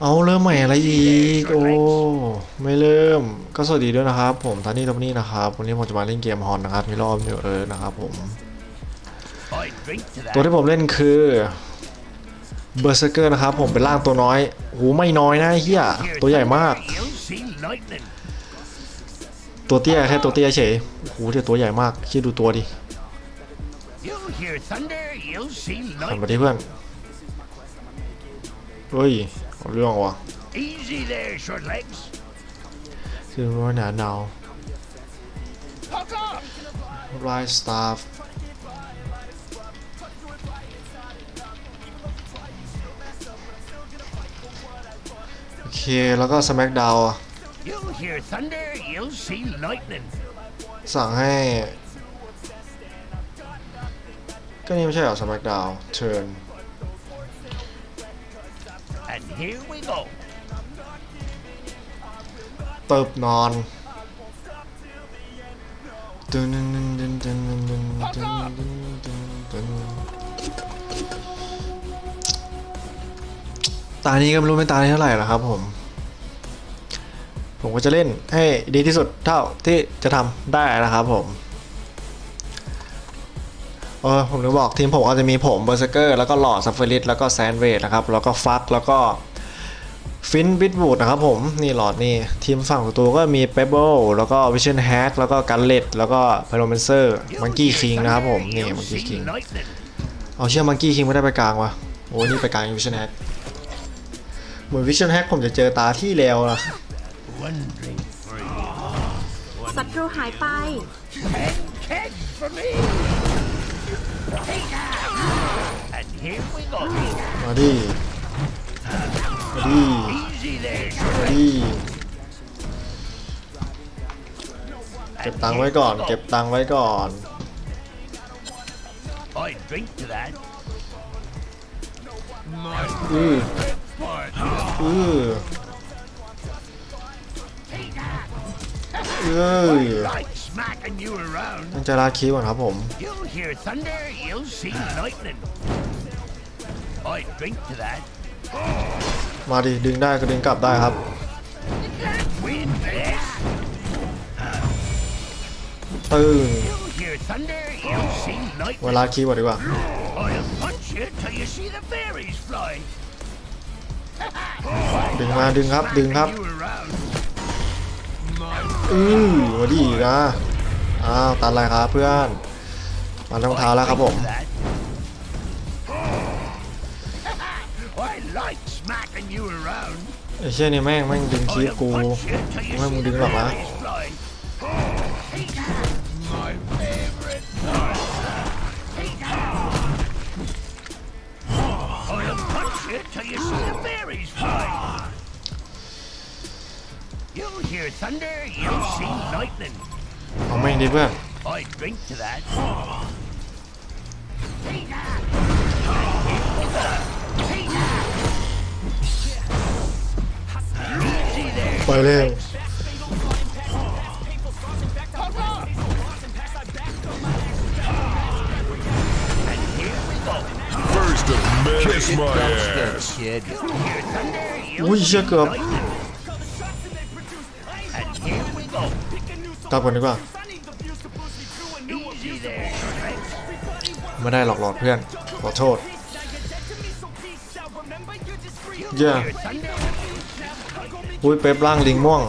เอาเริ่มใหม่อะไรอีก โอ้ ไม่เริ่ม ก็สวัสดีด้วยนะครับ ผมทานี่ทอมนี่นะครับ วันนี้ผมจะมาเล่นเกมฮอนนะครับมีรอบนิวเอิร์นะครับผม I drink to ตัว that. ที่ผมเล่นคือเบอร์เซอร์เกอร์นะครับ ผมเป็นร่างตัวน้อยโหไม่น้อยนะไอ้เฮีย Hear ตัวใหญ่มาก thunder, You'll see lightning. ตัวเตี้ยแค่ตัวเตี้ยเฉยโอ้โหเดี๋ยวตัวใหญ่มากคิดดูตัวดิ You'll hear thunder. You'll see หันมา lightning. ที่เพื่อนเฮ้ย เอาเรื่องว่ะ Easy there, short legs. คือว่าหนาหนาว Puck off. ไรสตาฟโอเค แล้วก็สแม k ดาว You'll hear thunder. You'll see lightning. สั่งให้ ก็นี่ไม่ใช่เหรอสแม k ดาวเชิญ And here we go. เติบนอนตึนตึนตึนตึนตึนตึนตึนตึนตึนตึนตานี้ก็ไม่รู้เป็นตาเท่าไหร่แล้วครับผม ผมก็จะเล่นให้ดีที่สุดเท่าที่จะทำได้นะครับผม เออผมนึกบอกทีมผมก็จะมีผมเบอร์เซเกอร์แล้วก็หลอดซัฟเฟอริสแล้วก็แซนเวดนะครับแล้วก็ฟักแล้วก็ฟินบิทวูดนะครับผมนี่หลอดนี่ทีมฝั่งของตัวก็มีเปเบิลแล้วก็วิชั่นแฮกแล้วก็กันเลตแล้วก็พโรเมนเซอร์มังกี้คิงนะครับผมนี่มังกี้คิงเอาเชื่อมังกี้คิงไม่ได้ไปกลางวะโอ้นี่ไปกลางวิชั่นแฮกเหมือนวิชั่นแฮกผมจะเจอตาที่แล้วนะศัตรูหายไป มาดิ มาดิ Easy there, short มา legs. ดิ เก็บตังค์ไว้ก่อน เก็บตังค์ไว้ก่อน I drink to that. อือ Part. อือเอ้ย Like smacking you around. ต้องจะลาคีก่อนครับผม You'll hear thunder, you'll see lightning. I drink to that. มาดิดึงได้ก็ดึงกลับได้ครับ Win this. ตึ้ง You'll hear thunder, you'll see เว lightning. ลาคีก่อนดีกว่า I'll punch you till you see the fairies fly. ดึงมาดึงครับ ดึงครับ You around. อือมาดินะ อ้าว ตันอะไรครับเพื่อนมารองเท้าแล้วครับผม ไอ้เชี่ยนี่แม่งแม่งดึงคีบกู punch you till you Mấy see มึงดึงหรอกนะ You'll hear thunder, you'll see lightning. เอาแม่งดิเพื่อน I drink to that. Easy there. ไปเร็ว And here we go. First of menace my ass. Kid. Hear thunder, you'll อุ้ยเชี่ย see เกือบ lightning. กลับก่อนดีกว่า Easy there, right? ไม่ได้หลอกหลอดเพื่อน ขอโทษ You'll Yeah. hear thunder. อุ้ยเป๊ปร่างลิงม่วง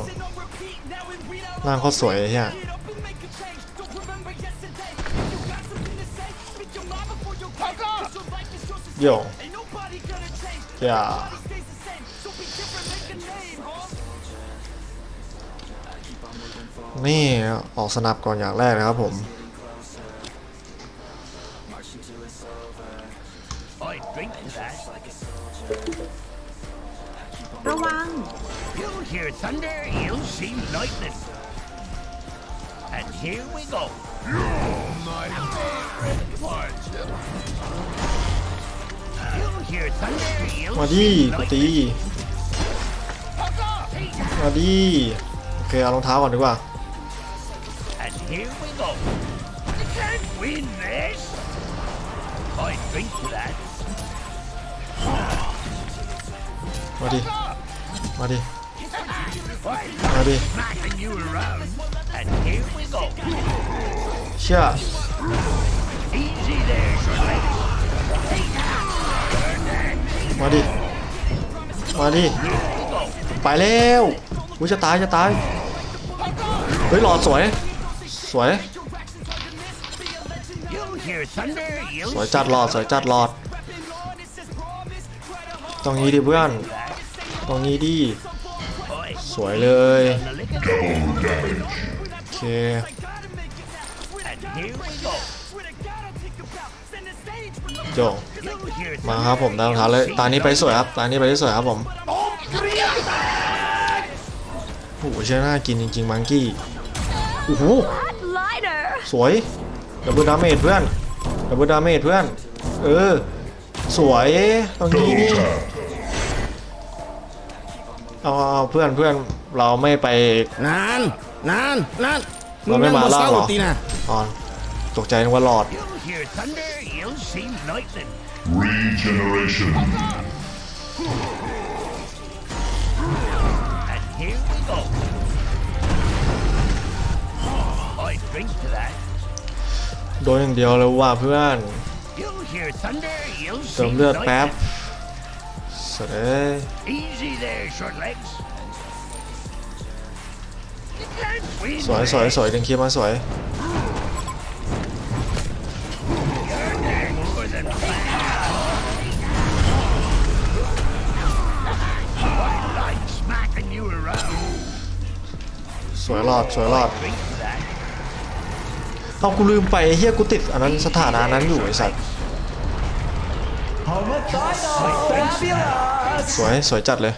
ร่างเขาสวยไอ้เฮียโย่อย่า นี่ออกสนับก่อนอย่างแรกนะครับผม I drink to that. ระวัง You'll hear thunder, you'll see lightning. And here we go. My favorite part. You'll hear thunder, you'll มาดิ see กูตี lightning. มาดิโอเคเอารองเท้าก่อนดีกว่า And here we go. You can't win this. I drink to that. มาดิ Up. มาดิ มาดิ Smacking you around. And here we go. เชื่อ Easy there, short legs. มาดิ มาดิไปแล้วกูจะตายจะตาย เฮ้ยหลอดสวยส วย สวยจัดหลอดสวยจัดหลอด ตรงนี้ดิเพื่อน ตรงนี้ดิสวยเลยโอเคโจ You'll hear มาครับผมได้งเท้าเลยตานี้ไปสวยครับตานี้ไปได้สวยครับผมโอ้โหเชื่อน่ากินจริงๆมังกี้โอ้โห สวยดับเบิลดาเมจเพื่อนดับเบิลดาเมจเพื่อน เออ สวยตรงนี้ Double นี่ tap. เอาเอาเอาเพื่อนเพื่อนเราไม่ไปนานนานนานเราไม่มาล่าหรอตีนะอ๋อตกใจนึกว่าหลอด You'll hear thunder, you'll see lightning. Regeneration. And here we go. โดนอย่างเดียวเลยว่าเพื่อน You'll hear thunder, you'll เติ see มเลือดแป๊บ lightning. สวยเอ้ย Easy there, short legs. You can't win สวยสวย this. สวยดึงคีบมาสวย You're there more than I like smacking you around. สวยหลอดสวยหลอด Drink to that. เอากูลืมไปเฮียกูติดอันนั้นสถานะนั้นอยู่ไอ้สัตว์สวยสวยจัดเลย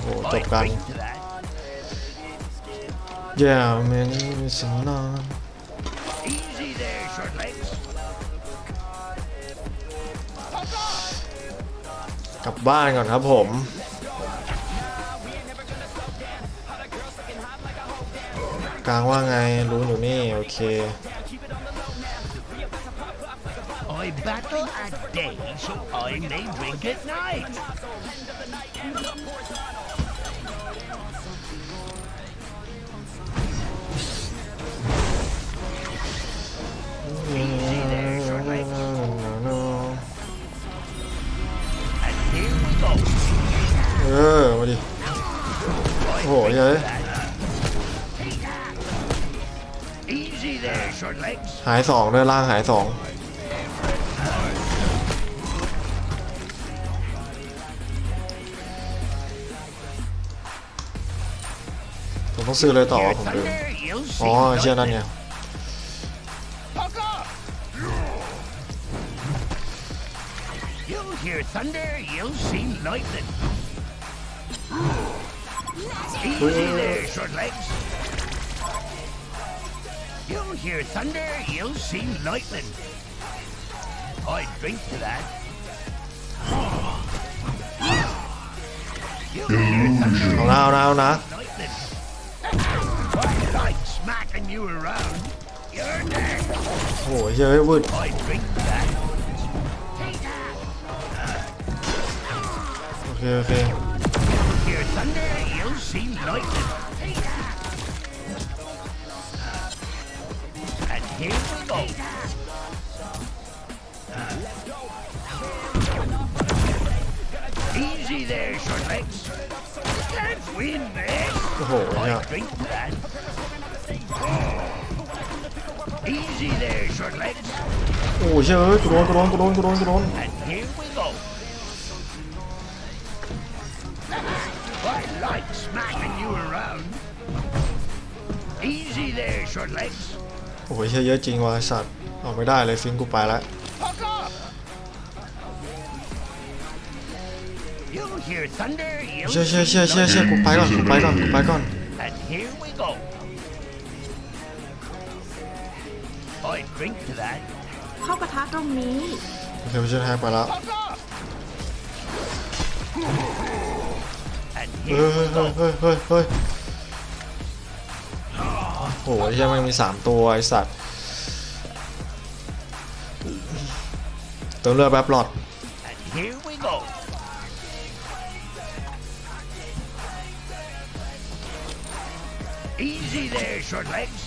โอ้จบกัน drink to that. แย่เมนสินนอน Easy there, short กลับบ้านก่อนครับผม กลางว่าไงรู้อยู่นี่โอเค I battle at day, so I may drink at night. Easy there, short legs. And here we go. เออมาดิโอ้โหเย้ย Easy หายสองด้วยล่างหายสองผมต้องซื้อเลยต่อ Hear ผมลืม thunder, you'll อ๋อ see เชื่อนั่นไง lightning. Fuck off! You'll hear thunder, you'll see lightning. Easy there, short legs. You'll hear thunder, you'll see lightning. I drink to that. You'll hear thunder, เอานะเอานะเอานะ lightning. I like smacking you around. You're dead. โอ้โหเยอะวืด I drink that. โอเคโอเค Hear thunder, you'll see lightning. here we go. Easy there, short legs. Can't win this. โอ้โหเนี่ย I drink that. Easy there, short legs. โอ้โหเยอะกูโดนกูโดนกูโดนกูโดนกูโดน And here we go. I like smacking you around. Easy there, short legs. โอ้โหเยอะเยอะจริงว่ะไอ้สัตว์เอาไม่ได้เลยฟิงกูไปแล้ว Fuck off. You'll hear thunder, you'll เชื่อเชื่อ see เชื่อเชื่อเชื่อกูไปก่อนกูไปก่อนกูไปก่อน lightning. And here we go. I drink to that. เข้ากระทะตรงนี้โอเคไปช่วยแฮกไปแล้ว Fuck off. And เฮ้ย here เฮ้ย we เฮ้ย go. เฮ้ย เฮ้ยเฮ้ยโอ้โหเฮียมันมีสามตัวไอสัตว์ติมเลือดแป๊บหลอด And here we go. Easy there, short legs.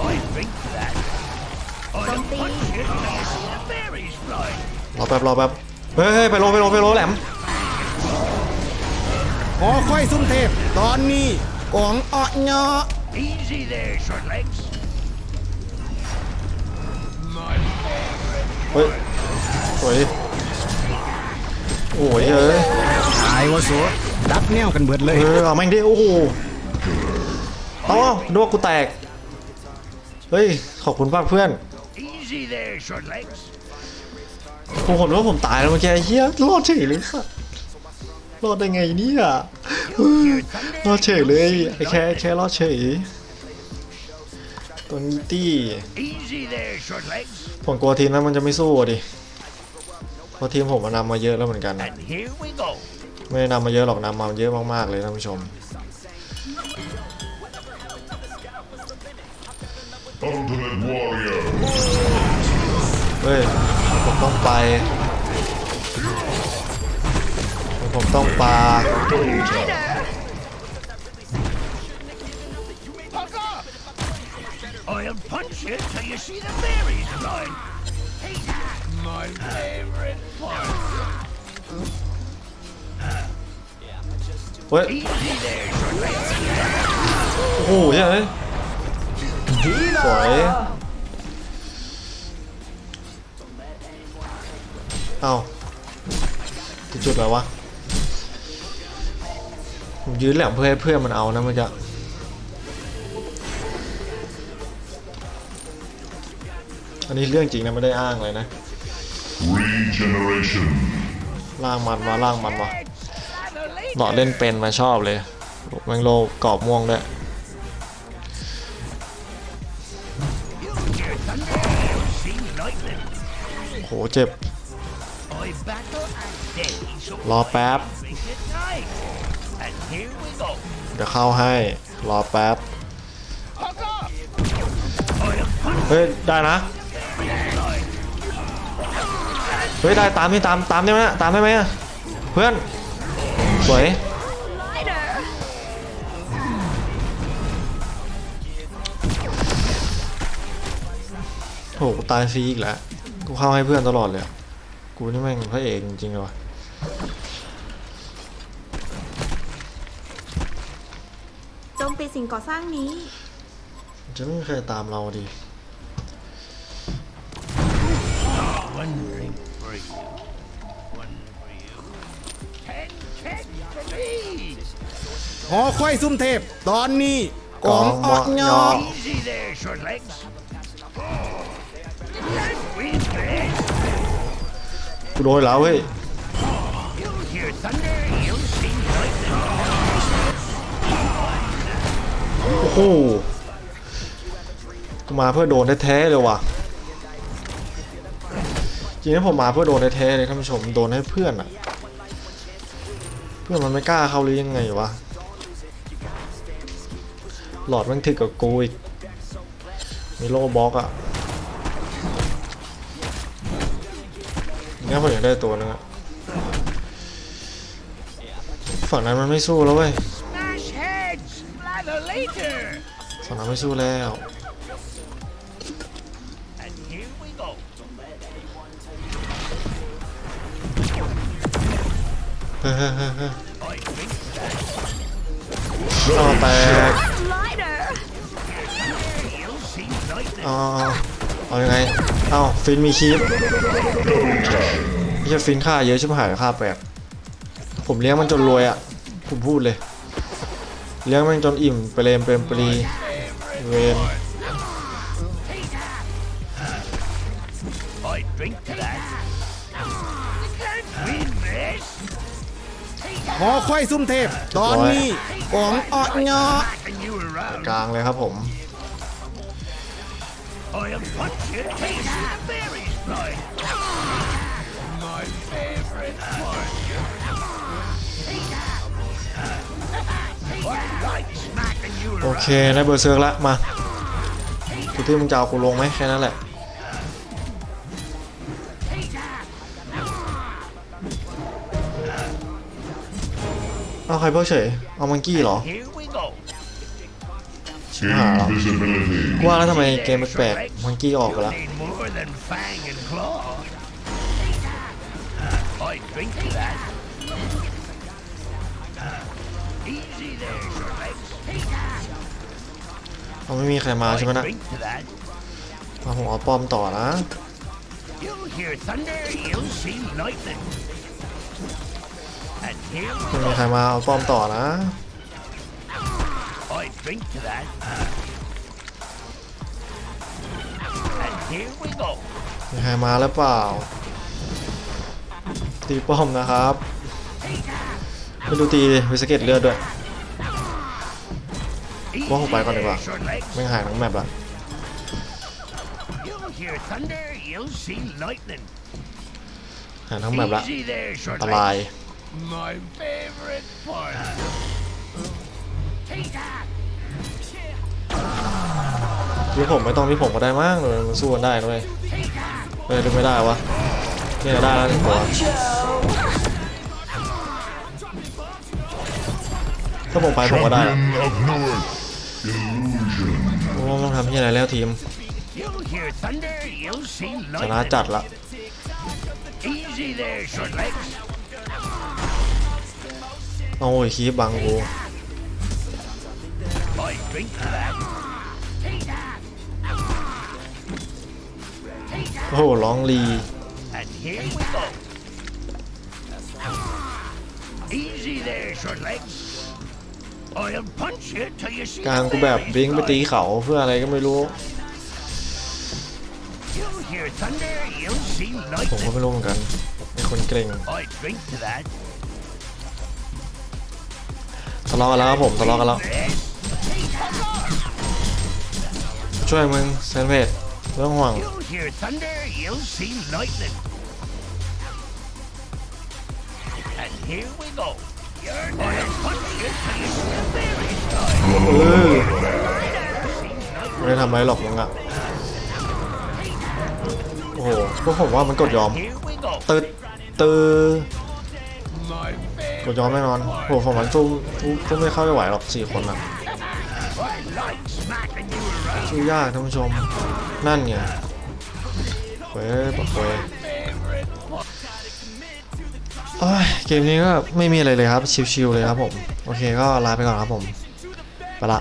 I drink to that. I'll Something. punch you till you see the berries fly. รอแป๊บรอแป๊บเฮ้ยเฮ้ยไปโลไปโลไปโลแหลม ขอค่อยซุ่มเทพ ตอนนี้กองอ้อเนาะ Easy there, short legs. เฮ้ยสวยดิโอ้ยเฮ้ยตายวะสัวดับแนวกันเบิดเลยเออเอาแม่งดิโอ้โหเอาเอาดูว่ากูแตก เฮ้ย ขอบคุณมากเพื่อน Easy there, short legs. ผมผมรู้ว่าผมตายแล้วเมื่อกี้ไอ้เฮียรอดเฉยเลยค่ะ รอดได้ไงเนี่ยเออรอดเฉยเลยไอ้แค่แค่รอดเฉยตัวนี้ตี้ Easy there, short legs. ผมกลัวทีมนั้นมันจะไม่สู้อะดิเพราะทีมผมมันนำมาเยอะแล้วเหมือนกันนะ And here we go. ไม่ได้นำมาเยอะหรอกนำมาเยอะมากๆเลยท่านผู้ชม Ultimate Warrior. เฮ้ยผมต้องไป ต้องปา I'll punch you till you see the berries fly. Hey, my favorite part. เฮ้ย Easy there, short legs. โอ้โหเฮ้ยสวยเอ้าที่จุดอะไรวะ ผมยืนแหลมเพื่อให้เพื่อนมันเอานะเมันจะอันนี้เรื่องจริงนะไม่ได้อ้างเลยนะ Regeneration. ล่างมันมาล่างมันวะ Lather เหนาะเล่นเป็นมาชอบเลยแมงโลกรอบม่วงด้วย Hear thunder, you'll see lightning. โหเจ็บ I battle and day, so รอแป๊บ make it night. And here we go. เดี๋ยวเข้าให้ รอแป๊บ เฮ้ย ได้นะ เฮ้ย ได้ตามนี่ตามตามได้ไหมตามได้ไหมอะเพื่อน สวย โหตายฟรีอีกแล้ว กูเข้าให้เพื่อนตลอดเลยอะกูนี่แม่งพระเอกจริงๆเลยวะ โจมตีสิ่งก่อสร้างนี้ จะไม่มีใครตามเราดิ One drink for you. One for you. Ten kegs for me. ขอค่อยซุ่มเทพ ตอนนี้กองอ้อเนาะ Easy there, short legs. Can't win this. กูโดนแล้วเว้ย You'll hear thunder, โอ้โหมาเพื่อโดนแท้ๆเลยว่ะจริงๆผมมาเพื่อโดนแท้ๆเลยท่านผู้ชมโดนให้เพื่อนอะเพื่อนมันไม่กล้าเข้าหรือยังไงวะหลอดมันถึกกับกูอีกมีโลบล็อกอะเนี่ยผมอยากได้ตัวนึงอะฝั่งนั้นมันไม่สู้แล้วเว้ย Lather later. ฝั่งนั้นไม่สู้แล้วเฮ้ยเฮ้ยเฮ้ยเฮ้ยเอาแตกเอาเอาเอายังไงเอาฟินมีคีปไม่ใช่ฟินค่าเยอะชิบหายค่าแปดผมเลี้ยงมันจนรวยอะผมพูดเลย เลี้ยงแมันจนอิ่มไปเลยเป็นปรีเวน I drink to that. You can't win this. ขอค่อยซุ่มเทพ ตอนนี้กองอ้อเนาะกลางเลยครับผม โอเคได้เบอร์เซิร์กละมากูที่มึงจะเอากูลงไหมแค่นั้นแหละเอาใครเพิ่งเฉยเอามังกี้เหรอชิบหายแล้วว่าแล้วทำไมเกมแปลกมังกี้ออกไปแล้ว เขาไม่มีใครมาใช่ไหมนะมาผมเอาป้อมต่อนะไม่มีใครมาเอาป้อมต่อนะมีใครมาแล้วเปล่า ตีป้อมนะครับ ไม่ดูตีเลยไปสเก็ตเลือดด้วยว่าหกไปก่อนดีกว่าไม่หายทั้งแมปละหายทั้งแมปละตรายพี่ผมไม่ต้องพี่ผมก็ได้มากเลยสู้กันได้ด้วยเฮ้ยดูไม่ได้วะนี่ได้แล้วหนึ่งตัว ถ้าผมไปผมก็ได้อะ Champion of Newark. Illusion. ผมว่าต้องทำที่อะไรแล้วทีม You'll hear thunder, you'll see ชนะ lightning. จัดละ Easy there, short legs. โอ้ยคีบบังกู I drink to that. Take that. โอ้โหร้องลี กลาง the กูแบบ berries บลิงก์ไปตี fly. เขาเพื่ออะไรก็ไม่รู้ You'll hear thunder, you'll see ผมก็ lightning. ไม่รู้เหมือนกันเป็นคนเกรง I drink to that. ทะเลาะกันแล้วครับผมทะเลาะกันแล้ว Yes. ช่วยมึงเซนเวทเรื่องห่วง ไม่ได้ทำอะไรหรอกมึงอะโอ้โหพวกผมว่ามันกดยอมตืดตือกดยอมแน่นอนโอ้โหของมันสู้สู้ไม่เข้าไม่ไหวหรอกสี่คนอะสู้ยากท่านผู้ชมนั่นไงเฟ้ยปะเฟ้ย เกมนี้ก็ไม่มีอะไรเลยครับ ชิวๆเลยครับผม โอเคก็ลาไปก่อนครับผม ไปละ